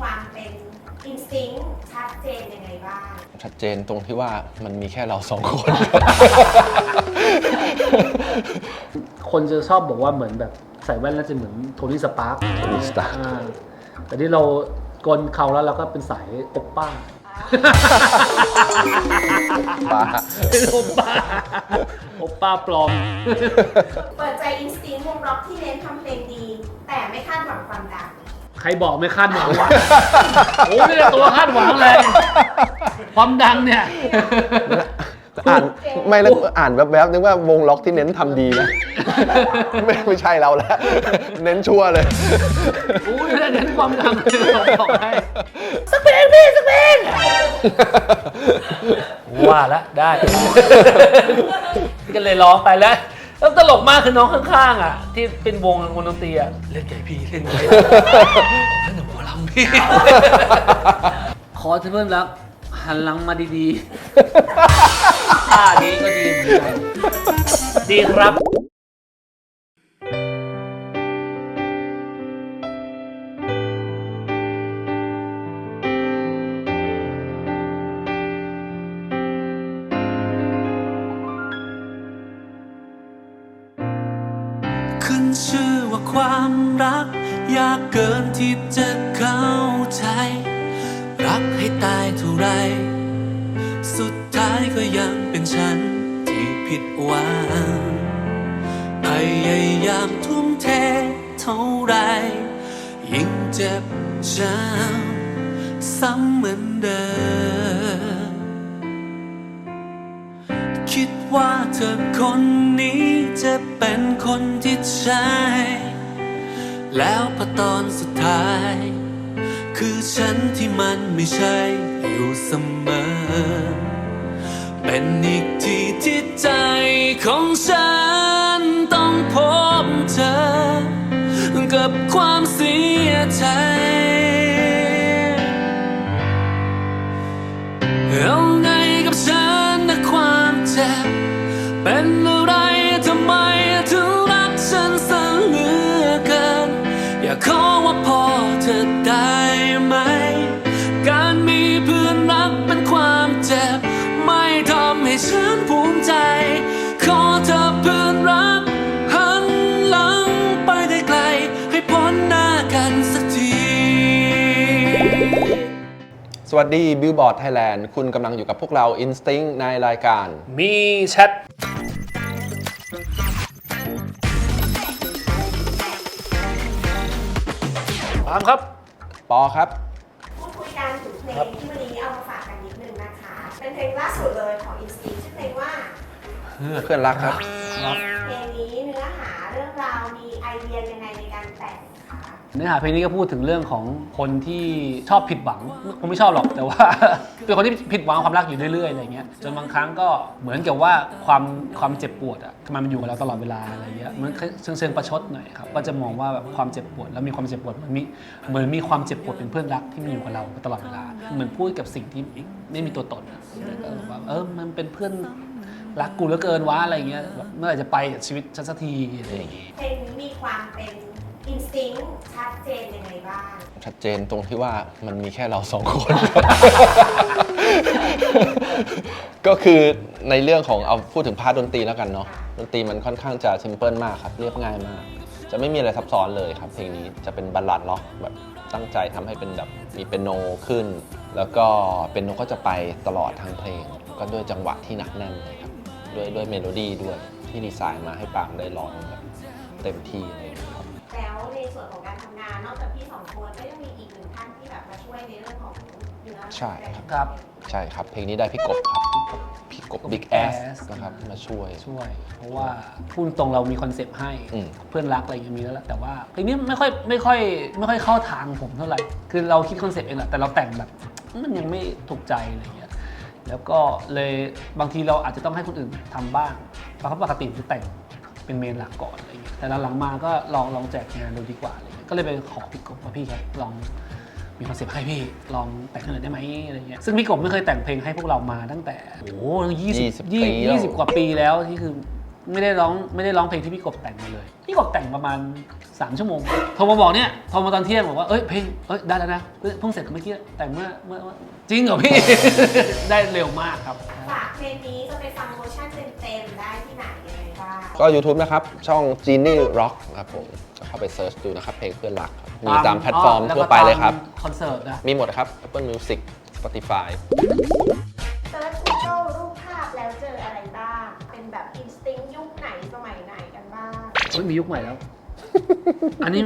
ความเป็นอินสติ้งชัดเจนยังไงบ้าง ชัดเจนตรงที่ว่ามันมีแค่เราสองคน คนจะชอบบอกว่าเหมือนแบบใส่แว่นแล้วจะเหมือนโทนี่สปาร์ค Tony Stark อ่าแต่ที่เรากลนเขาแล้วเราก็เป็นสายโอปป้า ป้าเป็นโอปป้า โอปป้าปลอม เปิดใจอินสติ้งวงร็อกที่เน้นทำเพลงดี แต่ไม่คาดหวังความดัง ใครบอกไม่คาดหวังวะโอ้ยเนี่ยตัวคาดหวังเลยความดังเนี่ย อ่านไม่แล้วอ่านแวบๆนึกว่าวงล็อกที่เน้นทำดีนะ ไม่ไม่ใช่เราแล้ว เน้นชั่วเลย โอ้ยเนี่ยเน้นความดังเลยบอกให้สักเพลงพี่สักเพลงว่าละได้ ก็เลยร้องไปแล้ว แล้วตลกมากคือน้องข้างๆอะ ที่เป็นวงวงดนตรีอะเล่นใหญ่พี่เล่นใหญ่เล่นหนูหมอลำพี่ ขอเพื่อนรักหันหลังมาดีๆท่านี้ก็ดีเหมือนกันดีครับ รัก ยากเกินที่จะเข้าใจ รักให้ตายเท่าไร สุดท้ายก็ยังเป็นฉันที่ผิดหวังพยายามทุ่มเทเท่าไร ยิ่งเจ็บช้ำซ้ำเหมือนเดิม คิดว่าเธอคนนี้จะเป็นคนที่ใช่ แล้วพอตอนสุดท้าย คือฉันที่มันไม่ใช่อยู่เสมอ เป็นอีกทีที่ใจของฉันต้องพบเธอ กับความเสียใจ อเธอได้ไหม การมีเพื่อนรักเป็นความเจ็บ ไม่ทำให้ฉันภูมิใจ ขอเธอเพื่อนรัก หันหลังไปได้ไกล ให้พ้นหน้ากันสักที สวัสดีบิลบอร์ดไทยแลนด์คุณกำลังอยู่กับพวกเรา Instinct ในรายการ มีแชท ตามครับ ปอครับ พูดคุยกันถึงเพลงที่วันนี้เอามาฝากกันนิดนึงนะคะ เป็นเพลงล่าสุดเลยของอินสติ้งชื่อเพลงว่า เพื่อนรักครับเพ เนื้อหาเพลงนี้ก็พูดถึงเรื่องของคนที่ชอบผิดหวังคงไม่ชอบหรอกแต่ว่า เป็นคนที่ผิดหวังความรักอยู่เรื่อยๆอะไรเงี้ยจนบางครั้งก็เหมือนกับว่าความความเจ็บปวดอะมันอยู่กับเราตลอดเวลาอะไรเงี้ยมันเชิงเชิงประชดหน่อยครับก็จะมองว่าแบบความเจ็บปวดแล้วมีความเจ็บปวดมันมีเหมือนมีความเจ็บปวดเป็นเพื่อนรักที่มีอยู่กับเราตลอดเวลาเหมือนพูดกับสิ่งที่ไม่มีตัวตนอะเออแบบเออมันเป็นเพื่อนรักกูเหลือเกินวะอะไรเงี้ยแบบเมื่อไหร่จะไปจากชีวิตฉันสักทีอะไรอย่างเงี้ยเพลงนี้มีความเป็น อินสติ้งชัดเจนยังไงบ้าง ชัดเจนตรงที่ว่ามันมีแค่เราสองคน ก็คือในเรื่องของเอาพูดถึงพาร์ทดนตรีแล้วกันเนาะดนตรีมันค่อนข้างจะซิมเพิลมากครับ เรียบง่ายมาก จะไม่มีอะไรซับซ้อนเลยครับ เพลงนี้จะเป็นบัลลัดล็อกแบบตั้งใจทำให้เป็นแบบมีเป็นโนขึ้น แล้วก็เป็นโนก็จะไปตลอดทางเพลง ก็ด้วยจังหวะที่หนักแน่นเลยครับด้วยด้วยเมโลดี้ด้วยที่ดีไซน์มาให้ปางได้ร้องแบบเต็มที่เลยครับแล้ วในส่วนของการทำงานนอกจากพี่สองคนก็ยังมีอีกหนึ่งท่านที่แบบมาช่วยในเรื่องของเนื้อใช่ครับ ครับ ใช่ครับ เพลงนี้ได้พี่กบครับพี่กบ Big Ass นะครับมาช่วย ช่วย เพราะว่าพูดตรงเรามีคอนเซปต์ให้อืม เพื่อนรักอะไรอย่างเงี้ยมีแล้วแหละแต่ว่าเพลงนี้ไม่ค่อยไม่ค่อยไม่ค่อยเข้าทางผมเท่าไหร่ คือเราคิดคอนเซปต์เองแหละแต่เราแต่งแบบ มันยังไม่ถูกใจอะไรอย่างเงี้ยแล้วก็เลยบางทีเราอาจจะต้องให้คนอื่นทำบ้างเพราะปกติจะแต่ง เป็นเมนหลักก่อนอะไรอย่างเงี้ยแต่หลังๆมาก็ลองลองแจกงานดูดีกว่าอะไรเงี้ยก็เลยไปขอพี่กบว่าพี่ครับลองมีคอนเซปต์ให้พี่ลองแต่งให้หน่อยได้ไหมอะไรเงี้ยซึ่งพี่กบไม่เคยแต่งเพลงให้พวกเรามาตั้งแต่โอ้โหยี่สิบยี่สิบกว่าปีแล้วที่คือ ไม่ได้ร้องไม่ได้ร้องเพลงที่พี่กบแต่งมาเลย พี่กบแต่งประมาณ 3 ชั่วโมงโทรมาบอกเนี่ยโทรมาตอนเที่ยงบอกว่าเอ้ยเพลงเอ้ยได้แล้วนะเอ้ยเพิ่งเสร็จเมื่อกี้แต่งเมื่อเมื่อเมื่อจริงเหรอพี่ ได้เร็วมากครับ ฝากเพลงนี้จะไปฟังเวอร์ชันเต็มๆได้ที่ไหนยังไงบ้างก็ YouTube นะครับ ช่อง Genie Rock ครับผมเข้าไปเซิร์ชดูนะครับ เพลงเพื่อนรักครับมีตามแพลตฟอร์มแล้วทั่ก็วไปเลยครับตามคอนเสิร์ตนะ มีหมดครับ Apple Music Spotify ฮ้ยมียุคใหม่แล้ว อันนี้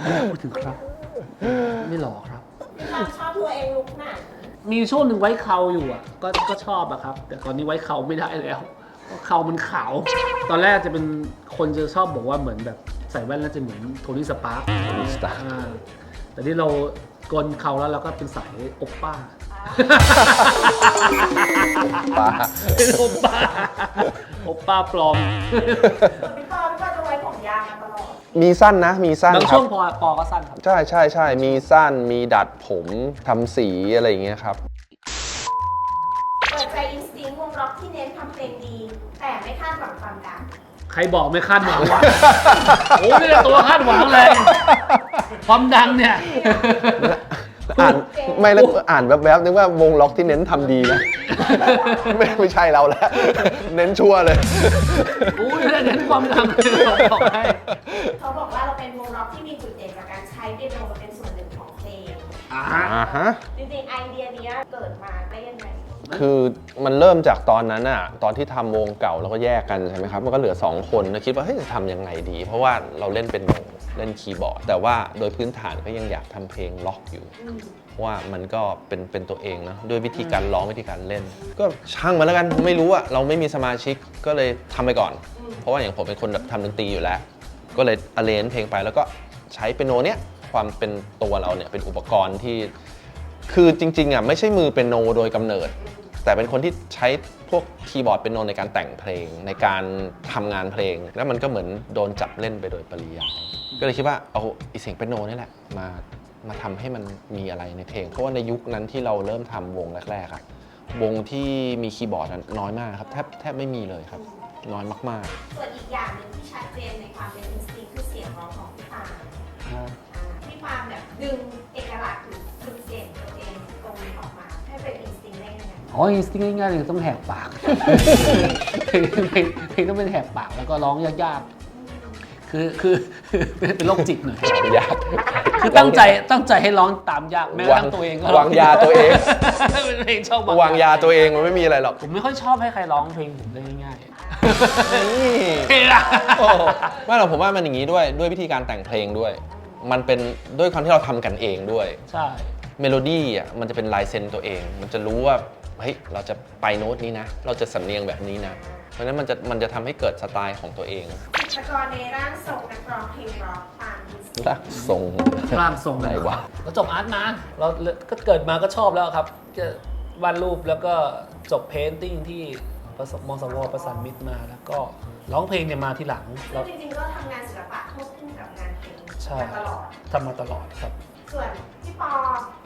ไม่ได้พูดถึงครับ ไม่หลอกครับ เราชอบตัวเองลุคไหนมีช่วงหนึ่งไว้เขาอยู่อะ ก็ก็ชอบอะครับ แต่ตอนนี้ไว้เขาไม่ได้แล้วเพราะเขามันขาว ตอนแรกจะเป็นคนจะชอบบอกว่าเหมือนแบบใส่แว่นแล้วจะเหมือนโทนี่สปาร์ค Tony Stark อ่าแต่ที่เรากลเขาแล้วเราก็เป็นสายโอปป้า ป้า เป็นโอปป้า โอปป้าปลอมส่วนพี่ มาตลอดมีสั้นนะ มีสั้นบางครัช่บวงพอปอก็สั้นครับ ใช่ใช่ใช่มีสั้นมีดัดผมทำสีอะไรอย่างเงี้ยครับ เปิดใจอินสติ้งวงร็อกที่เน้นทำเพลงดี แต่ไม่คาดหวังความดังใครบอกไม่คาดหวังวะโอ้ยเนี่ยตัวคาดหวังเลยความดังเนี่ย อ่านไม่แล้วอ่านแวบๆนึกว่าวงล็อกที่เน้นทำดีนะ ไม่ไม่ใช่เราแล้ว เน้นชั่วเลย อู้ยเนี่ยเน้นความดังเลยบอกให้ เขาบอกว่าเราเป็นวงร็อกที่มีจุดเด่นจากการใช้เปียโนเป็นส่วนหนึ่งของเพลง อ่าอ่าฮะ จริงๆ ไอเดียเนี้ยเกิดมาได้ยังไง คือมันเริ่มจากตอนนั้นอะตอนที่ทำวงเก่าแล้วก็แยกกันใช่ไหมครับ มันก็เหลือ 2 คนนะคิดว่าเฮ้ยจะทำยังไงดี เพราะว่าเราเล่นเป็นวง เล่นคีย์บอร์ด แต่ว่าโดยพื้นฐานก็ยังอยากทำเพลงล็อกอยู่ เพราะว่ามันก็เป็นเป็นตัวเองนะด้วยวิธีการร้องวิธีการเล่น ก็ช่างมาแล้วกันไม่รู้อะเราไม่มีสมาชิกก็เลยทำไปก่อน เพราะว่าอย่างผมเป็นคนแบบทำดนตรีอยู่แล้ว ก็เลยอเลนเพลงไปแล้วก็ใช้เปียโนเนี้ยความเป็นตัวเราเนี่ยเป็นอุปกรณ์ที่ คือจริงๆอะไม่ใช่มือเป็นโนโดยกำเนิด แต่เป็นคนที่ใช้พวกคีย์บอร์ดเป็นโนในการแต่งเพลงในการทำงานเพลง แล้วมันก็เหมือนโดนจับเล่นไปโดยปริยาย ก็เลยคิดว่าเอาอีเสียงเป็นโนนี่แหละมามาทำให้มันมีอะไรในเพลง เพราะว่าในยุคนั้นที่เราเริ่มทำวงแรกๆอะวงที่มีคีย์บอร์ดอะน้อยมากครับแทบแทบไม่มีเลยครับ น้อยมากๆส่วนอีกอย่างหนึ่งที่ชัดเจนในความเป็นอินสติ้งคือเสียงร้องของพี่ปาล์มอ่าพี่ปาล์มแบบดึงเอกลักษณ์หรือดึงเสียงตัวเองตรงนี้ออกมา ให้เป็นอินสติ้งได้ยังไงอ๋ออินสติ้งง่ายๆเลยต้องแหกปากเพลงเพลงเพลงต้องเป็นแหกปากแล้วก็ร้องยากๆ คือคือเป็นเป็นโรคจิตหน่อยยากคือตั้งใจตั้งใจให้ร้องตามยากแม้กระทั่งตัวเองก็ร้อวางยาตัวเองเป็นเพลงชอบวางยาตัวเองมันไม่มีอะไรหรอกผมไม่ค่อยชอบให้ใครร้องเพลงผมได้ง่ายนี่ๆเพลงอะโอ้ไม่หรอกผมว่ามันอย่างนี้ด้วยด้วยวิธีการแต่งเพลงด้วย มันเป็นด้วยความที่เราทำกันเองด้วย ใช่ เมโลดี้อะมันจะเป็นลายเซ็นตัวเอง มันจะรู้ว่า เฮ้ยเราจะไปโน้ตนี้นะ เราจะสำเนียงแบบนี้นะ เพราะฉะนั้นมันจะมันจะทำให้เกิดสไตล์ของตัวเองจิตรกรในร่างทรงนักร้องเพลงร็อกปาล์มอินสติ้งรักทรงร่างทรงไหนวะเราจบอาร์ตมาเราก็เกิดมาก็ชอบแล้วครับจะวาดรูปแล้วก็จบเพนติ้งที่ประสมมสวประสานมิตรมาแล้วก็ร้องเพลงเนี่ยมาทีหลังซึ่เรางจริงๆก็ทำงานศิลปะควบคู่กับงานเพลงใช่มาตลอด ทำมาตลอดครับ ส่วนพี่ปอ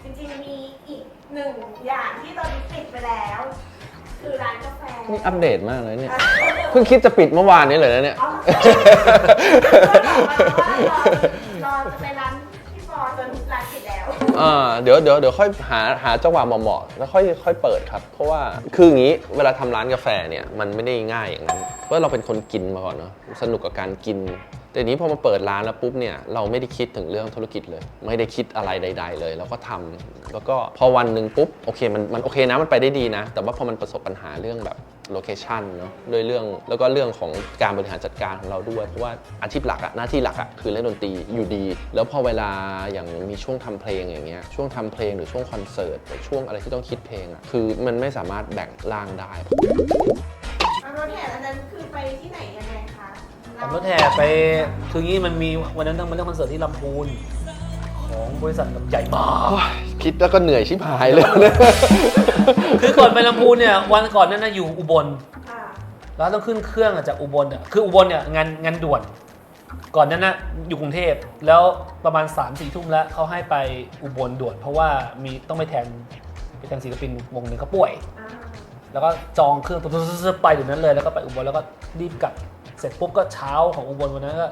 จริงๆมีอีกหนึ่งอย่างที่ตอนนี้ปิดไปแล้ว คือร้านกาแฟนี่อัปเดตมากเลยเนี่ย เพิ่งคิดจะปิดเมื่อวานนี้เลยนะเนี่ยเอารอจะไปร้านพี่ปอจนร้านปิดแล้ว อ่าเดี๋ยวเดี๋ยวเดี๋ยวค่อยหาหาจังหวะเหมาะๆแล้วค่อยค่อยเปิดครับ เพราะว่าคืออย่างนี้เวลาทำร้านกาแฟเนี่ยมันไม่ได้ง่ายอย่างนั้นเพราะเราเป็นคนกินมาก่อนเนาะสนุกกับการกิน แต่นี้พอมาเปิดร้านแล้วปุ๊บเนี่ยเราไม่ได้คิดถึงเรื่องธุรกิจเลย ไม่ได้คิดอะไรใด ๆ เลยเราก็ทำแล้วก็พอวันหนึ่งปุ๊บโอเคมันมันโอเคนะมันไปได้ดีนะ แต่ว่าพอมันประสบปัญหาเรื่องแบบโลเคชันเนาะด้วยเรื่องแล้วก็เรื่องของการบริหารจัดการของเราด้วย เพราะว่าอาชีพหลักอะหน้าที่หลักอะคือเล่นดนตรีอยู่ดี แล้วพอเวลาอย่างมีช่วงทำเพลงอย่างเงี้ยช่วงทำเพลงหรือช่วงคอนเสิร์ตหรือช่วงอะไรที่ต้องคิดเพลงอะคือมันไม่สามารถแบ่งร่างได้เอารถแห่อันนั้นคือไปที่ไหนยังไงคะ ขับรถแห่ไปคืองี้มันมีวันนั้นต้องมันต้องคอนเสิร์ตที่ลำพูนของบริษัทลำใหญ่มาก คิดแล้วก็เหนื่อยชิบหายเลย คือก่อนไปลำพูนเนี่ย วันก่อนนั้นนะอยู่อุบลค่ะแล้วต้องขึ้นเครื่องอะจากอุบลอะคืออุบลเนี่ยงานงานด่วน ก่อนนั้นนะอยู่กรุงเทพแล้วประมาณ3ามสี่ทุ่มแล้วเขาให้ไปอุบลด่วน เพราะว่ามีต้องไปแทนไปแทนศิลปินวงหนึ่งเขาป่วยอ่าแล้วก็จองเครื่องปุ๊บๆๆๆไปเดี๋ยวนั้นเลยแล้วก็ไปอุบลแล้วก็รีบกลับ เสร็จปุ๊บก็เช้าของอุบลวันนั้นก็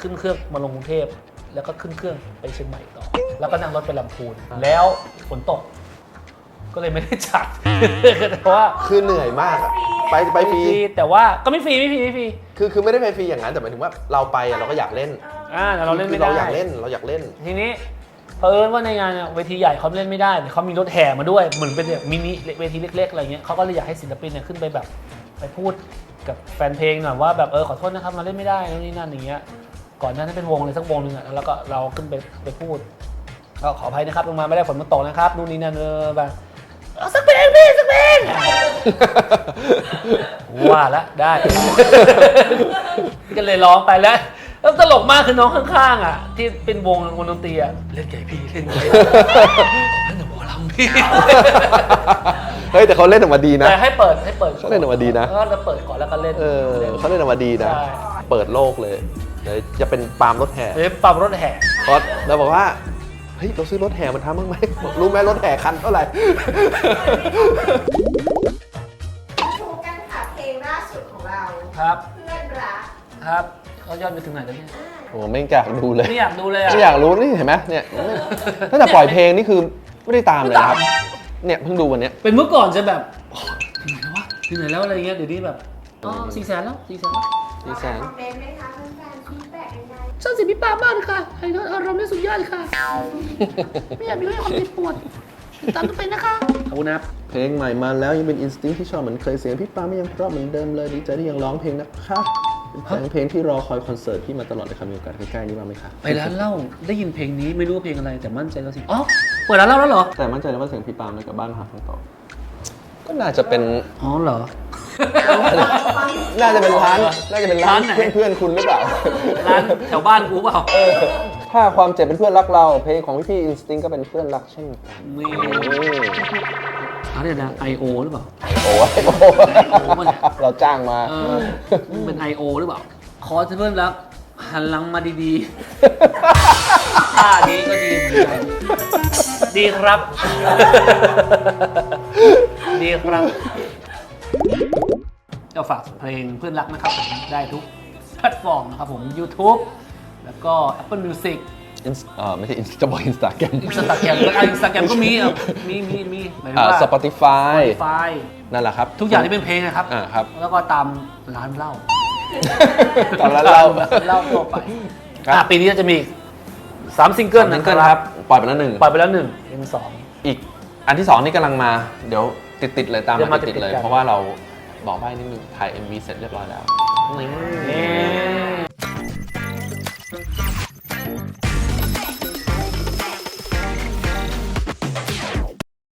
ขึ้นเครื่องมาลงกรุงเทพ แล้วก็ขึ้นเครื่องไปเชียงใหม่ต่อ แล้วก็นั่งรถไปลำพูน แล้วฝนตก ก็เลยไม่ได้จัด แต่ว่าคือเหนื่อยมากอะไปไปฟรีแต่ว่าก็ไม่ฟรีไม่ฟรีไม่ฟรีคือคือไม่ได้ไปฟรีอย่างนั้นแต่หมายถึงว่าเราไปอะเราก็อยากเล่นอ่าแต่เราเล่นคืไม่อได้เราอยากเล่นเราอยากเล่น ทีนี้เพิ่นว่าในงานเนี่ยเวทีใหญ่เขาเล่นไม่ได้แต่เขามีรถแห่มาด้วยเหมือนเป็นแบบมินิเวทีเล็กๆอะไรเงี้ยเขาก็เลยอยากให้ศิลปินเนี่ยขึ้นไปแบบ ไปพูด กับแฟนเพลงหน่อยว่าแบบเออขอโทษนะครับมาเล่นไม่ได้นู่นนี่นั่นอย่างเงี้ยก่อนหน้านั้นเป็นวงเลยสักวงหนึ่งอะแล้วก็เราขึ้นไปไปพูดก็ขออภัยนะครับลงมาไม่ได้ฝนมันตกนะครับนู่นนี่นั่นเออแบบเอาสักเพลงพี่สักเพลงว่าละได้ก็เลยร้องไปแล้วแล้วตลกมากคือน้องข้างๆอะ ที่เป็นวงวงดนตรีอะเล่นใหญ่พี่เล่นใหญ่เล่นแต่หมอลำพี่ เฮ้ยแต่เขาเล่นออกมาดีนะ แต่ให้เปิดให้เปิดเขาเล่นออกมาดีนะ ก็จะเปิดก่อนแล้วก็เล่นเออเขาเล่นออกมาดีนะ ใช่ เปิดโลกเลยเดี๋ยวจะเป็นปาล์มรถแห่เฮ้ยปรับรถแห่เพราะเราบอกว่าเฮ้ยเราซื้อรถแห่มันทำบ้างไหมบอกรู้ไหมรถแห่คันเท่าไหร่ชูกันค่ะเพลงล่าสุดของเรา ครับเพื่อนรักครับเขายอดไปถึงไหนแล้วเนี่ยโอ้ไม่อยากดูเลย ไม่อยากดูเลยอะ ไม่อยากรู้นี่เห็นไหมเนี่ยตั้งแต่ปล่อยเพลงนี่คือไม่ได้ตามเลยนะครับ เนี่ยเพิ่งดูวันเนี้ย เป็นเมื่อก่อนจะแบบถึงไหนแล้ววะถึงไหนแล้วอะไรเงี้ยเดี๋ยวนี้แบบอ๋อสี่แสนแล้วสี่แสนแล้วดีแสน คอมเมนต์ไหมคะแฟนๆฟีดแบ็กยังไงชอบเสียงพี่ปามากเลยค่ะไอ้ทอดอารมณ์ได้สุดยอดค่ะ ไม่อยากมีให้ความเจ็บปวดตามทุกเป็นนะคะ ขอบคุณนะครับ เพลงใหม่มาแล้วยังเป็นอินสติ้งที่ชอบเหมือนเคยเสียงพี่ปาไม่ยังเพราะเหมือนเดิมเลยดีใจที่ยังร้องเพลงนะคะเป็นเพลงที่รอคอยคอนเสิร์ตพี่มาตลอดเลยครับมีโอกาสใกล้ๆนี้บ้างไหมคะ ไปร้านเหล้าได้ยินเพลงนี้ไม่รู้ว่าเพลงอะไรแต่มั่นใจแล้วสิอ๋อ เปิดร้านเหล้าแล้วเหรอ แต่มั่นใจแล้วว่าเสียงพี่ปาล์มในกับบ้านหาคำตอบก็น่าจะเป็น อ๋อเหรอ น่าจะเป็นร้าน น่าจะเป็นร้านร้านไหน เพื่อนๆคุณหรือเปล่า ร้านแถวบ้านกูเปล่าถ้าความเจ็บเป็นเพื่อนรักเรา เพลงของพี่ๆอินสติ้งก็เป็นเพื่อนรักเช่นกันมีอะไรนะ I.O. หรือเปล่า โอ้ยโอ้โอ้มันเราจ้างมา เออเป็น I.O. หรือเปล่า ขอเพื่อนรักหันหลังมาดีๆท่านี้ก็ดีเหมือนกัน ดีครับ ดีครับก็ฝากเพลงเพื่อนรักนะครับผมได้ทุกแพลตฟอร์มนะครับผม YouTube แล้วก็ Apple Music อินสเอ่อไม่ใช่อินสจะบอกอินสตาแกรมอินสตาแกรมแล้วอินสตาแกรมก็มีอะมีมีมีหมายถึงอ่าว่า Spotify Spotify นั่นแหละครับ ทุกอย่างที่เป็นเพลงนะครับ อ่าครับ แล้วก็ตามร้านเหล้าตอนนั้นเราเหล้าทั่วไปครับ อะปีนี้จะมีสามซิงเกิลนั่นะนก็ครับ ปล่อยไปแล้วหนึ่งปล่อยไปแล้วหนึ่งเป็นสอง อีกอันที่สองนี่กำลังมา เดี๋ยวติดๆเลยตามเดี๋ยวมามาติดๆเลยติดๆกัน เพราะว่าเราบอกใบ้นิดนึงถ่าย MV เสร็จเรียบร้อยแล้วนี่